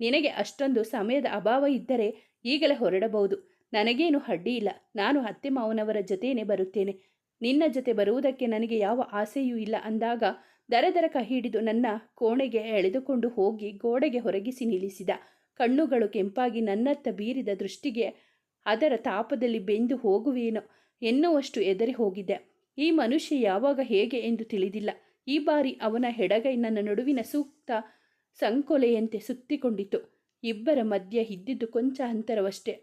ನಿನಗೆ ಅಷ್ಟೊಂದು ಸಮಯದ ಅಭಾವ ಇದ್ದರೆ ಈಗಲೇ ಹೊರಡಬಹುದು. ನನಗೇನು ಅಡ್ಡಿ ಇಲ್ಲ. ನಾನು ಅತ್ತೆ ಮಾವನವರ ಜೊತೆಯೇ ಬರುತ್ತೇನೆ. ನಿನ್ನ ಜೊತೆ ಬರುವುದಕ್ಕೆ ನನಗೆ ಯಾವ ಆಸೆಯೂ ಇಲ್ಲ ಅಂದಾಗ ದರ ದರ ಕೈ ಹಿಡಿದು ನನ್ನ ಕೋಣೆಗೆ ಎಳೆದುಕೊಂಡು ಹೋಗಿ ಗೋಡೆಗೆ ಹೊರಗಿಸಿ ನಿಲ್ಲಿಸಿದ. ಕಣ್ಣುಗಳು ಕೆಂಪಾಗಿ ನನ್ನತ್ತ ಬೀರಿದ ದೃಷ್ಟಿಗೆ ಅದರ ತಾಪದಲ್ಲಿ ಬೆಂದು ಹೋಗುವೇನೋ ಎನ್ನುವಷ್ಟು ಎದರಿ ಹೋಗಿದ್ದೆ. ಈ ಮನುಷ್ಯ ಯಾವಾಗ ಹೇಗೆ ಎಂದು ತಿಳಿದಿಲ್ಲ. ಈ ಬಾರಿ ಅವನ ಹೆಡಗೈ ನನ್ನ ನಡುವಿನ ಸೂಕ್ತ ಸಂಕೊಲೆಯಂತೆ ಸುತ್ತಿಕೊಂಡಿತು. ಇಬ್ಬರ ಮಧ್ಯೆ ಇದ್ದಿದ್ದು ಕೊಂಚ ಅಂತರವಷ್ಟೇ.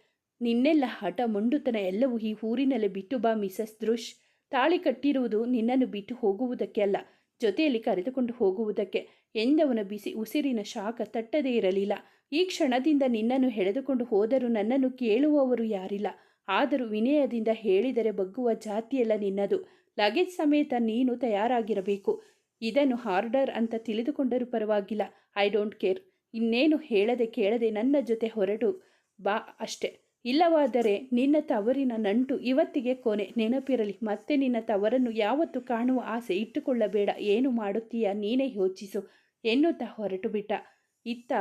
ನಿನ್ನೆಲ್ಲ ಹಠ ಮುಂಡುತನ ಎಲ್ಲವೂ ಈ ಊರಿನಲ್ಲೇ ಬಿಟ್ಟು ಬಾ ಮಿಸಸ್ ದೃಶ್ ತಾಳಿ ಕಟ್ಟಿರುವುದು ನಿನ್ನನ್ನು ಬಿಟ್ಟು ಹೋಗುವುದಕ್ಕೆ ಅಲ್ಲ, ಜೊತೆಯಲ್ಲಿ ಕರೆದುಕೊಂಡು ಹೋಗುವುದಕ್ಕೆ ಎಂದವನ ಬಿಸಿ ಉಸಿರಿನ ಶಾಖ ತಟ್ಟದೇ ಇರಲಿಲ್ಲ. ಈ ಕ್ಷಣದಿಂದ ನಿನ್ನನ್ನು ಎಳೆದುಕೊಂಡು ಹೋದರೂ ನನ್ನನ್ನು ಕೇಳುವವರು ಯಾರಿಲ್ಲ. ಆದರೂ ವಿನಯದಿಂದ ಹೇಳಿದರೆ ಬಗ್ಗುವ ಜಾತಿಯೆಲ್ಲ ನಿನ್ನದು. ಲಗೇಜ್ ಸಮೇತ ನೀನು ತಯಾರಾಗಿರಬೇಕು. ಇದನ್ನು ಹಾರ್ಡರ್ ಅಂತ ತಿಳಿದುಕೊಂಡರೂ ಪರವಾಗಿಲ್ಲ. I don't care. ಇನ್ನೇನು ಹೇಳದೆ ಕೇಳದೆ ನನ್ನ ಜೊತೆ ಹೊರಟು ಬಾ ಅಷ್ಟೆ. ಇಲ್ಲವಾದರೆ ನಿನ್ನ ತವರಿನ ನಂಟು ಇವತ್ತಿಗೆ ಕೊನೆ. ನೆನಪಿರಲಿ, ಮತ್ತೆ ನಿನ್ನ ತವರನ್ನು ಯಾವತ್ತು ಕಾಣುವ ಆಸೆ ಇಟ್ಟುಕೊಳ್ಳಬೇಡ. ಏನು ಮಾಡುತ್ತೀಯ ನೀನೇ ಯೋಚಿಸು ಎನ್ನುತ್ತಾ ಹೊರಟು ಬಿಟ್ಟ. ಇತ್ತ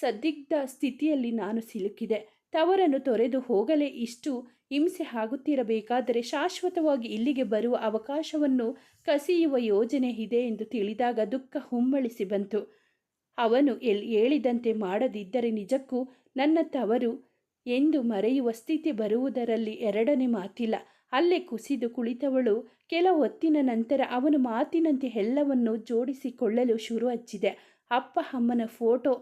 ಸದ್ದಿಗ್ಧ ಸ್ಥಿತಿಯಲ್ಲಿ ನಾನು ಸಿಲುಕಿದೆ. ತವರನ್ನು ತೊರೆದು ಹೋಗಲೇ ಇಷ್ಟು ಹಿಂಸೆ ಆಗುತ್ತಿರಬೇಕಾದರೆ ಶಾಶ್ವತವಾಗಿ ಇಲ್ಲಿಗೆ ಬರುವ ಅವಕಾಶವನ್ನು ಕಸಿಯುವ ಯೋಜನೆ ಇದೆ ಎಂದು ತಿಳಿದಾಗ ದುಃಖ ಹುಮ್ಮಳಿಸಿ ಬಂತು. ಅವನು ಎಲ್, ಹೇಳಿದಂತೆ ಮಾಡದಿದ್ದರೆ ನಿಜಕ್ಕೂ ನನ್ನ ತವರು ಎಂದು ಮರೆಯುವ ಸ್ಥಿತಿ ಬರುವುದರಲ್ಲಿ ಎರಡನೇ ಮಾತಿಲ್ಲ. ಅಲ್ಲೇ ಕುಸಿದು ಕುಳಿತವಳು ಕೆಲ ಹೊತ್ತಿನ ನಂತರ ಅವನು ಮಾತಿನಂತೆ ಎಲ್ಲವನ್ನು ಜೋಡಿಸಿಕೊಳ್ಳಲು ಶುರು ಹಚ್ಚಿದೆ ಅಪ್ಪ ಅಮ್ಮನ ಫೋಟೋ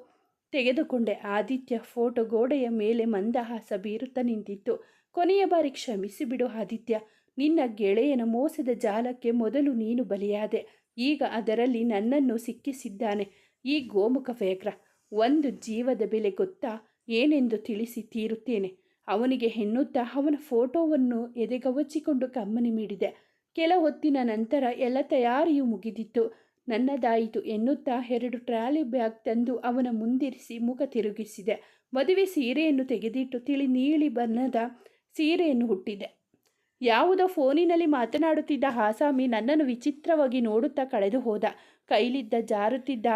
ತೆಗೆದುಕೊಂಡೆ. ಆದಿತ್ಯ ಫೋಟೋ ಗೋಡೆಯ ಮೇಲೆ ಮಂದಹಾಸ ಬೀರುತ್ತಾ ನಿಂತಿತ್ತು. ಕೊನೆಯ ಬಾರಿ ಕ್ಷಮಿಸಿ ಬಿಡು ಆದಿತ್ಯ. ನಿನ್ನ ಗೆಳೆಯನ ಮೋಸದ ಜಾಲಕ್ಕೆ ಮೊದಲು ನೀನು ಬಲಿಯಾದೆ. ಈಗ ಅದರಲ್ಲಿ ನನ್ನನ್ನು ಸಿಕ್ಕಿಸಿದ್ದಾನೆ. ಈ ಗೋಮುಖ ವ್ಯಗ್ರ, ಒಂದು ಜೀವದ ಬೆಲೆ ಗೊತ್ತಾ? ಏನೆಂದು ತಿಳಿಸಿ ತೀರುತ್ತೇನೆ. ಅವನಿಗೆ ಹೆಣ್ಣುತ್ತಾ ಅವನ ಫೋಟೋವನ್ನು ಎದೆಗವಚಿಕೊಂಡು ಕಮ್ಮನಿ ಮೀಡಿದೆ ಕೆಲ ಹೊತ್ತಿನ ನಂತರ ಎಲ್ಲ ತಯಾರಿಯೂ ಮುಗಿದಿತ್ತು. ನನ್ನದಾಯಿತು ಎನ್ನುತ್ತಾ ಎರಡು ಟ್ರಾಲಿ ಬ್ಯಾಗ್ ತಂದು ಅವನ ಮುಂದಿರಿಸಿ ಮುಖ ತಿರುಗಿಸಿದೆ. ಮದುವೆ ಸೀರೆಯನ್ನು ತೆಗೆದಿಟ್ಟು ತಿಳಿ ನೀಲಿ ಬಣ್ಣದ ಸೀರೆಯನ್ನು ಹುಟ್ಟಿದೆ. ಯಾವುದೋ ಫೋನಿನಲ್ಲಿ ಮಾತನಾಡುತ್ತಿದ್ದ ಹಾಸಾಮಿ ನನ್ನನ್ನು ವಿಚಿತ್ರವಾಗಿ ನೋಡುತ್ತಾ ಕಳೆದು ಹೋದ. ಕೈಲಿದ್ದ ಜಾರುತ್ತಿದ್ದ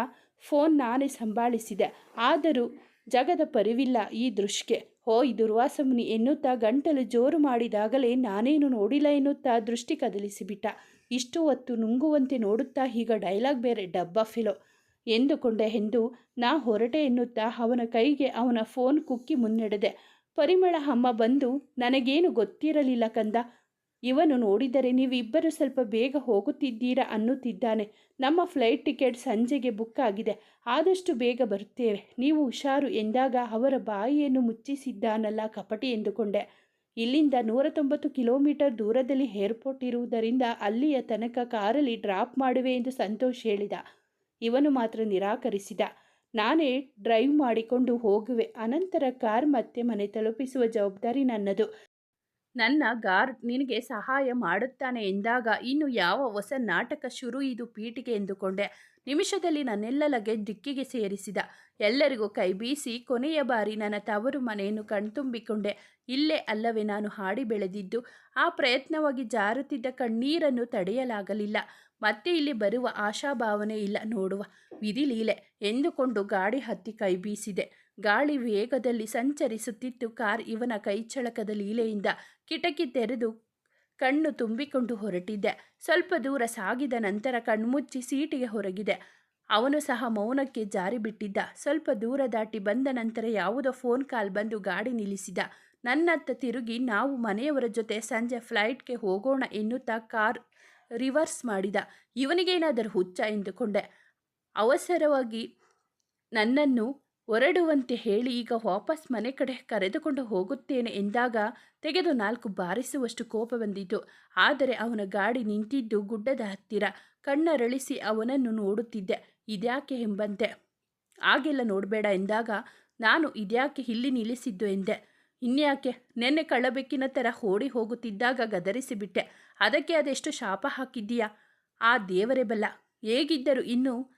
ಫೋನ್ ನಾನೇ ಸಂಭಾಳಿಸಿದೆ. ಆದರೂ ಜಗದ ಪರಿವಿಲ್ಲ ಈ ದೃಶ್ಯಕ್ಕೆ. ಹೋಯ್ ದುರ್ವಾಸಮುನಿ ಎನ್ನುತ್ತಾ ಗಂಟಲು ಜೋರು ಮಾಡಿದಾಗಲೇ ನಾನೇನು ನೋಡಿಲ್ಲ ಎನ್ನುತ್ತಾ ದೃಷ್ಟಿ ಕದಲಿಸಿಬಿಟ್ಟ. ಇಷ್ಟು ಹೊತ್ತು ನುಂಗುವಂತೆ ನೋಡುತ್ತಾ ಈಗ ಡೈಲಾಗ್ ಬೇರೆ ಡಬ್ಬ ಫಿಲೋ ಎಂದುಕೊಂಡೆ ಎಂದು ನಾ ಹೊರಟೆ ಎನ್ನುತ್ತಾ ಅವನ ಕೈಗೆ ಅವನ ಫೋನ್ ಕುಕ್ಕಿ ಮುನ್ನಡೆದೆ. ಪರಿಮಳ ಅಮ್ಮ ಬಂದು, ನನಗೇನು ಗೊತ್ತಿರಲಿಲ್ಲ ಕಂದ. ಇವನು ನೋಡಿದರೆ ನೀವಿಬ್ಬರು ಸ್ವಲ್ಪ ಬೇಗ ಹೋಗುತ್ತಿದ್ದೀರಾ ಅನ್ನುತ್ತಿದ್ದಾನೆ. ನಮ್ಮ ಫ್ಲೈಟ್ ಟಿಕೆಟ್ ಸಂಜೆಗೆ ಬುಕ್ ಆಗಿದೆ. ಆದಷ್ಟು ಬೇಗ ಬರುತ್ತೇವೆ. ನೀವು ಹುಷಾರು ಎಂದಾಗ ಅವರ ಬಾಯಿಯನ್ನು ಮುಚ್ಚಿಸಿದ್ದಾನಲ್ಲ ಕಪಟಿ ಎಂದುಕೊಂಡೆ. ಇಲ್ಲಿಂದ ನೂರ ತೊಂಬತ್ತು ಕಿಲೋಮೀಟರ್ ದೂರದಲ್ಲಿ ಏರ್ಪೋರ್ಟ್ ಇರುವುದರಿಂದ ಅಲ್ಲಿಯ ತನಕ ಕಾರಲ್ಲಿ ಡ್ರಾಪ್ ಮಾಡುವೆ ಎಂದು ಸಂತೋಷ್ ಹೇಳಿದ. ಇವನು ಮಾತ್ರ ನಿರಾಕರಿಸಿದ. ನಾನೇ ಡ್ರೈವ್ ಮಾಡಿಕೊಂಡು ಹೋಗುವೆ. ಅನಂತರ ಕಾರ್ ಮತ್ತೆ ಮನೆ ತಲುಪಿಸುವ ಜವಾಬ್ದಾರಿ ನನ್ನದು. ನನ್ನ ಗಾರ್ಡ್ ನಿನಗೆ ಸಹಾಯ ಮಾಡುತ್ತಾನೆ ಎಂದಾಗ ಇನ್ನು ಯಾವ ಹೊಸ ನಾಟಕ ಶುರು ಇದು ಪೀಟಿಗೆ ಎಂದುಕೊಂಡೆ. ನಿಮಿಷದಲ್ಲಿ ನನ್ನೆಲ್ಲ ಲಗೆ ದಿಕ್ಕಿಗೆ ಸೇರಿಸಿದ. ಎಲ್ಲರಿಗೂ ಕೈ ಬೀಸಿ ಕೊನೆಯ ಬಾರಿ ನನ್ನ ತವರು ಮನೆಯನ್ನು ಕಣ್ತುಂಬಿಕೊಂಡೆ. ಇಲ್ಲೇ ಅಲ್ಲವೇ ನಾನು ಹಾಡಿ ಬೆಳೆದಿದ್ದು. ಆ ಪ್ರಯತ್ನವಾಗಿ ಜಾರುತ್ತಿದ್ದ ಕಣ್ಣೀರನ್ನು ತಡೆಯಲಾಗಲಿಲ್ಲ. ಮತ್ತೆ ಇಲ್ಲಿ ಬರುವ ಆಶಾಭಾವನೆ ಇಲ್ಲ ನೋಡುವ ವಿಧಿಲೀಲೆ ಎಂದುಕೊಂಡು ಗಾಡಿ ಹತ್ತಿ ಕೈ ಬೀಸಿದೆ. ಗಾಳಿ ವೇಗದಲ್ಲಿ ಸಂಚರಿಸುತ್ತಿತ್ತು ಕಾರ್ ಇವನ ಕೈಚಳಕದ ಲೀಲೆಯಿಂದ ಕಿಟಕಿ ತೆರೆದು ಕಣ್ಣು ತುಂಬಿಕೊಂಡು ಹೊರಟಿದ್ದೆ. ಸ್ವಲ್ಪ ದೂರ ಸಾಗಿದ ನಂತರ ಕಣ್ಮುಚ್ಚಿ ಸೀಟಿಗೆ ಹೊರಗಿದೆ. ಅವನು ಸಹ ಮೌನಕ್ಕೆ ಜಾರಿ ಬಿಟ್ಟಿದ್ದ. ಸ್ವಲ್ಪ ದೂರ ದಾಟಿ ಬಂದ ನಂತರ ಯಾವುದೋ ಫೋನ್ ಕಾಲ್ ಬಂದು ಗಾಡಿ ನಿಲ್ಲಿಸಿದ. ನನ್ನತ್ತ ತಿರುಗಿ ನಾವು ಮನೆಯವರ ಜೊತೆ ಸಂಜೆ ಫ್ಲೈಟ್ಗೆ ಹೋಗೋಣ ಎನ್ನುತ್ತಾ ಕಾರ್ ರಿವರ್ಸ್ ಮಾಡಿದ. ಇವನಿಗೇನಾದರೂ ಹುಚ್ಚ ಎಂದುಕೊಂಡೆ. ಅವಸರವಾಗಿ ನನ್ನನ್ನು ಹೊರಡುವಂತೆ ಹೇಳಿ ಈಗ ವಾಪಸ್ ಮನೆ ಕಡೆ ಕರೆದುಕೊಂಡು ಹೋಗುತ್ತೇನೆ ಎಂದಾಗ ತೆಗೆದು ನಾಲ್ಕು ಬಾರಿಸುವಷ್ಟು ಕೋಪ ಬಂದಿತು. ಆದರೆ ಅವನ ಗಾಡಿ ನಿಂತಿದ್ದು ಗುಡ್ಡದ ಹತ್ತಿರ. ಕಣ್ಣರಳಿಸಿ ಅವನನ್ನು ನೋಡುತ್ತಿದ್ದೆ. ಇದ್ಯಾಕೆ ಎಂಬಂತೆ? ಆಗೆಲ್ಲ ನೋಡಬೇಡ ಎಂದಾಗ ನಾನು ಇದ್ಯಾಕೆ ಇಲ್ಲಿ ನಿಲ್ಲಿಸಿದ್ದು ಎಂದೆ? ಇನ್ಯಾಕೆ? ನೆನ್ನೆ ಕಳ್ಳಬೆಕ್ಕಿನ ಥರ ಓಡಿ ಹೋಗುತ್ತಿದ್ದಾಗ ಗದರಿಸಿಬಿಟ್ಟೆ. ಅದಕ್ಕೆ ಅದೆಷ್ಟು ಶಾಪ ಹಾಕಿದ್ದೀಯಾ? ಆ ದೇವರೇ ಬಲ್ಲ. ಹೇಗಿದ್ದರೂ ಇನ್ನು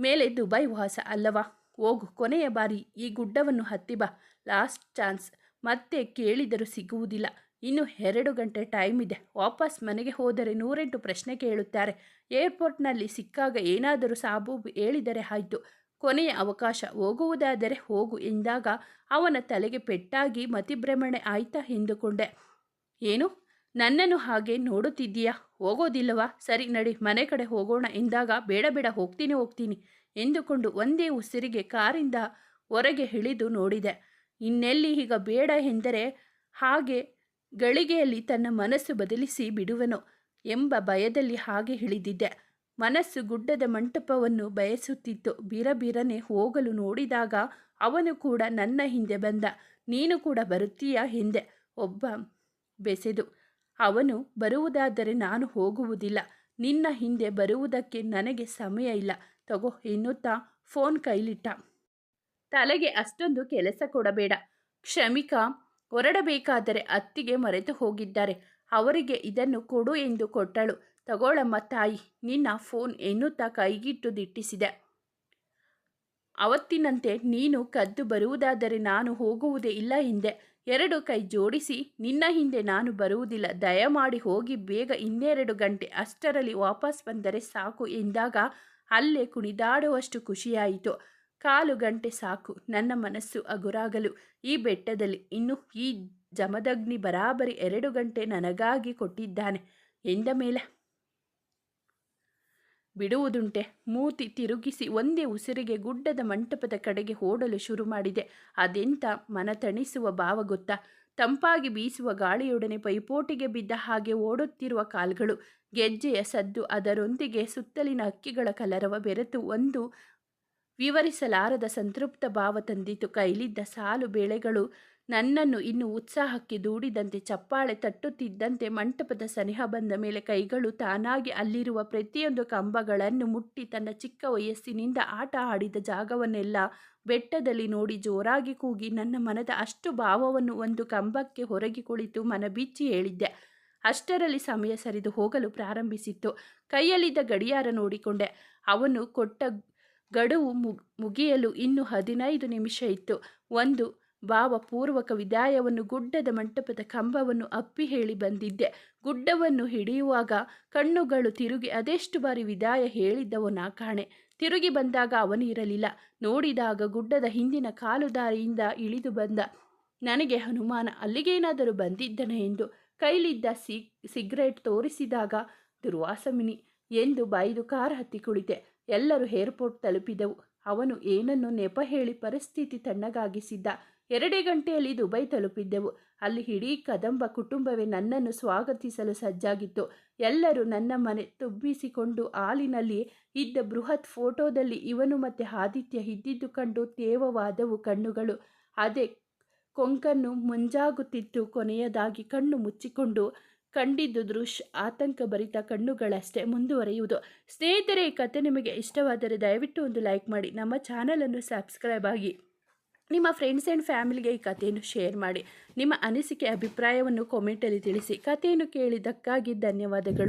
ಮೇಲೆ ದುಬೈ ವಾಸ ಅಲ್ಲವಾ? ಹೋಗು, ಕೊನೆಯ ಬಾರಿ ಈ ಗುಡ್ಡವನ್ನು ಹತ್ತಿ ಬಾ, ಲಾಸ್ಟ್ ಚಾನ್ಸ್. ಮತ್ತೆ ಕೇಳಿದರೂ ಸಿಗುವುದಿಲ್ಲ. ಇನ್ನು ಎರಡು ಗಂಟೆ ಟೈಮ್ ಇದೆ. ವಾಪಸ್ ಮನೆಗೆ ಹೋದರೆ ನೂರೆಂಟು ಪ್ರಶ್ನೆ ಕೇಳುತ್ತಾರೆ. ಏರ್ಪೋರ್ಟ್ನಲ್ಲಿ ಸಿಕ್ಕಾಗ ಏನಾದರೂ ಸಾಬೂಬು ಹೇಳಿದರೆ ಆಯಿತು. ಕೊನೆಯ ಅವಕಾಶ ಹೋಗುವುದಾದರೆ ಹೋಗು ಎಂದಾಗ ಅವನ ತಲೆಗೆ ಪೆಟ್ಟಾಗಿ ಮತಿಭ್ರಮಣೆ ಆಯ್ತಾ ಎಂದುಕೊಂಡೆ. ಏನು? ನನ್ನನ್ನು ಹಾಗೆ ನೋಡುತ್ತಿದ್ದೀಯಾ? ಹೋಗೋದಿಲ್ಲವಾ? ಸರಿ ನಡಿ, ಮನೆ ಕಡೆ ಹೋಗೋಣ. ಎಂದಾಗ, ಬೇಡ ಬೇಡ, ಹೋಗ್ತೀನಿ ಹೋಗ್ತೀನಿ ಎಂದುಕೊಂಡು ಒಂದೇ ಉಸಿರಿಗೆ ಕಾರಿಂದ ಹೊರಗೆ ಇಳಿದು ನೋಡಿದೆ. ಇನ್ನೆಲ್ಲಿ ಈಗ ಬೇಡ ಎಂದರೆ ಹಾಗೆ ಗಳಿಗೆಯಲ್ಲಿ ತನ್ನ ಮನಸ್ಸು ಬದಲಿಸಿ ಬಿಡುವನು ಎಂಬ ಭಯದಲ್ಲಿ ಹಾಗೆ ಇಳಿದಿದ್ದೆ. ಮನಸ್ಸು ಗುಡ್ಡದ ಮಂಟಪವನ್ನು ಬಯಸುತ್ತಿತ್ತು. ಬಿರಬಿರನೆ ಹೋಗಲು ನೋಡಿದಾಗ ಅವನು ಕೂಡ ನನ್ನ ಹಿಂದೆ ಬಂದ. ನೀನು ಕೂಡ ಬರುತ್ತೀಯಾ? ಹಿಂದೆ ಒಬ್ಬ ಬೆಸೆದು ಅವನು ಬರುವುದಾದರೆ ನಾನು ಹೋಗುವುದಿಲ್ಲ. ನಿನ್ನ ಹಿಂದೆ ಬರುವುದಕ್ಕೆ ನನಗೆ ಸಮಯ ಇಲ್ಲ. ತಗೋ, ಎನ್ನುತ್ತಾ ಫೋನ್ ಕೈಲಿಟ್ಟ. ತಲೆಗೆ ಅಷ್ಟೊಂದು ಕೆಲಸ ಕೊಡಬೇಡ. ಕ್ಷಮಿಕ, ಹೊರಡಬೇಕಾದರೆ ಅತ್ತಿಗೆ ಮರೆತು ಹೋಗಿದ್ದಾರೆ. ಅವರಿಗೆ ಇದನ್ನು ಕೊಡು ಎಂದು ಕೊಟ್ಟಳು. ತಗೋಳಮ್ಮ ತಾಯಿ, ನಿನ್ನ ಫೋನ್ ಎನ್ನುತ್ತಾ ಕೈಗಿಟ್ಟು ದಿಟ್ಟಿಸಿದೆ. ಅವತ್ತಿನಂತೆ ನೀನು ಕದ್ದು ಬರುವುದಾದರೆ ನಾನು ಹೋಗುವುದೇ ಇಲ್ಲ ಹಿಂದೆ ಎರಡು ಕೈ ಜೋಡಿಸಿ, ನಿನ್ನ ಹಿಂದೆ ನಾನು ಬರುವುದಿಲ್ಲ. ದಯಮಾಡಿ ಹೋಗಿ ಬೇಗ ಇನ್ನೆರಡು ಗಂಟೆ ಅಷ್ಟರಲ್ಲಿ ವಾಪಸ್ ಬಂದರೆ ಸಾಕು ಎಂದಾಗ ಅಲ್ಲೇ ಕುಣಿದಾಡುವಷ್ಟು ಖುಷಿಯಾಯಿತು. ಕಾಲು ಗಂಟೆ ಸಾಕು, ನನ್ನ ಮನಸ್ಸು ಅಗುರಾಗಲು. ಈ ಬೆಟ್ಟದಲ್ಲಿ ಇನ್ನು ಈ ಜಮದಗ್ನಿ ಬರಾಬರಿ ಎರಡು ಗಂಟೆ ನನಗಾಗಿ ಕೊಟ್ಟಿದ್ದಾನೆ. ಎಂದ ಮೇಲೆ ಬಿಡುವುದುಂಟೆ. ಮೂತಿ ತಿರುಗಿಸಿ ಒಂದೇ ಉಸಿರಿಗೆ ಗುಡ್ಡದ ಮಂಟಪದ ಕಡೆಗೆ ಓಡಲು ಶುರು ಮಾಡಿದೆ. ಅದೆಂಥ ಮನತಣಿಸುವ ಭಾವ ಗೊತ್ತಾ? ತಂಪಾಗಿ ಬೀಸುವ ಗಾಳಿಯೊಡನೆ ಪೈಪೋಟಿಗೆ ಬಿದ್ದ ಹಾಗೆ ಓಡುತ್ತಿರುವ ಕಾಲ್ಗಳು. ಗೆಜ್ಜೆಯ ಸದ್ದು ಅದರೊಂದಿಗೆ ಸುತ್ತಲಿನ ಅಕ್ಕಿಗಳ ಕಲರವ ಬೆರೆತು ಒಂದು ವಿವರಿಸಲಾರದ ಸಂತೃಪ್ತ ಭಾವ ತಂದಿತು. ಕೈಲಿದ್ದ ಸಾಲು ಬೇಳೆಗಳು ನನ್ನನ್ನು ಇನ್ನು ಉತ್ಸಾಹಕ್ಕೆ ದೂಡಿದಂತೆ ಚಪ್ಪಾಳೆ ತಟ್ಟುತ್ತಿದ್ದಂತೆ ಮಂಟಪದ ಸನಿಹ ಬಂದ ಮೇಲೆ ಕೈಗಳು ತಾನಾಗಿ ಅಲ್ಲಿರುವ ಪ್ರತಿಯೊಂದು ಕಂಬಗಳನ್ನು ಮುಟ್ಟಿ ತನ್ನ ಚಿಕ್ಕ ವಯಸ್ಸಿನಿಂದ ಆಟ ಆಡಿದ ಜಾಗವನ್ನೆಲ್ಲ ಬೆಟ್ಟದಲ್ಲಿ ನೋಡಿ ಜೋರಾಗಿ ಕೂಗಿ ನನ್ನ ಮನದ ಅಷ್ಟು ಭಾವವನ್ನು ಒಂದು ಕಂಬಕ್ಕೆ ಹೊರಗೆ ಕುಳಿತು ಮನಬಿಚ್ಚಿ ಹೇಳಿದ್ದೆ. ಅಷ್ಟರಲ್ಲಿ ಸಮಯ ಸರಿದು ಹೋಗಲು ಪ್ರಾರಂಭಿಸಿತ್ತು. ಕೈಯಲ್ಲಿದ್ದ ಗಡಿಯಾರ ನೋಡಿಕೊಂಡೆ. ಅವನು ಕೊಟ್ಟ ಗಡುವು ಮುಗಿಯಲು ಇನ್ನು ಹದಿನೈದು ನಿಮಿಷ ಇತ್ತು. ಒಂದು ಭಾವಪೂರ್ವಕ ವಿದಾಯವನ್ನು ಗುಡ್ಡದ ಮಂಟಪದ ಕಂಬವನ್ನು ಅಪ್ಪಿ ಹೇಳಿ ಬಂದಿದ್ದೆ. ಗುಡ್ಡವನ್ನು ಹಿಡಿಯುವಾಗ ಕಣ್ಣುಗಳು ತಿರುಗಿ ಅದೆಷ್ಟು ಬಾರಿ ವಿದಾಯ ಹೇಳಿದ್ದವೋ ನಾ ಕಾಣೆ. ತಿರುಗಿ ಬಂದಾಗ ಅವನು ಇರಲಿಲ್ಲ. ನೋಡಿದಾಗ ಗುಡ್ಡದ ಹಿಂದಿನ ಕಾಲುದಾರಿಯಿಂದ ಇಳಿದು ಬಂದ. ನನಗೆ ಹನುಮಾನ, ಅಲ್ಲಿಗೇನಾದರೂ ಬಂದಿದ್ದನ ಎಂದು ಕೈಲಿದ್ದ ಸಿ, ಸಿಗರೇಟ್ ತೋರಿಸಿದಾಗ ದುರ್ವಾಸಮಿನಿ ಎಂದು ಬೈದು ಕಾರ್ ಹತ್ತಿ ಕುಳಿತೆ. ಎಲ್ಲರೂ ಏರ್ಪೋರ್ಟ್ ತಲುಪಿದೆವು. ಅವನು ಏನನ್ನು ನೆಪ ಹೇಳಿ ಪರಿಸ್ಥಿತಿ ತಣ್ಣಗಾಗಿಸಿದ್ದ. ಎರಡೇ ಗಂಟೆಯಲ್ಲಿ ದುಬೈ ತಲುಪಿದ್ದೆವು. ಅಲ್ಲಿ ಇಡೀ ಕದಂಬ ಕುಟುಂಬವೇ ನನ್ನನ್ನು ಸ್ವಾಗತಿಸಲು ಸಜ್ಜಾಗಿತ್ತು. ಎಲ್ಲರೂ ನನ್ನ ಮನೆ ತುಂಬಿಸಿಕೊಂಡು ಹಾಲಿನಲ್ಲಿ ಇದ್ದ ಬೃಹತ್ ಫೋಟೋದಲ್ಲಿ ಇವನು ಮತ್ತು ಆದಿತ್ಯ ಇದ್ದಿದ್ದು ಕಂಡು ತೇವವಾದವು ಕಣ್ಣುಗಳು. ಅದೇ ಕೊಂಕನ್ನು ಮುಂಜಾಗುತ್ತಿತ್ತು ಕೊನೆಯದಾಗಿ ಕಣ್ಣು ಮುಚ್ಚಿಕೊಂಡು ಕಂಡಿದ್ದು ದೃಶ್ಯ ಆತಂಕಭರಿತ ಕಣ್ಣುಗಳಷ್ಟೇ ಮುಂದುವರಿಯುವುದು. ಸ್ನೇಹಿತರೆ, ಈ ಕತೆ ನಿಮಗೆ ಇಷ್ಟವಾದರೆ ದಯವಿಟ್ಟು ಒಂದು ಲೈಕ್ ಮಾಡಿ. ನಮ್ಮ ಚಾನಲನ್ನು ಸಬ್ಸ್ಕ್ರೈಬ್ ಆಗಿ. ನಿಮ್ಮ ಫ್ರೆಂಡ್ಸ್ ಆ್ಯಂಡ್ ಫ್ಯಾಮಿಲಿಗೆ ಈ ಕಥೆಯನ್ನು ಶೇರ್ ಮಾಡಿ. ನಿಮ್ಮ ಅನಿಸಿಕೆ, ಅಭಿಪ್ರಾಯವನ್ನು ಕಾಮೆಂಟಲ್ಲಿ ತಿಳಿಸಿ. ಕಥೆಯನ್ನು ಕೇಳಿದ್ದಕ್ಕಾಗಿ ಧನ್ಯವಾದಗಳು.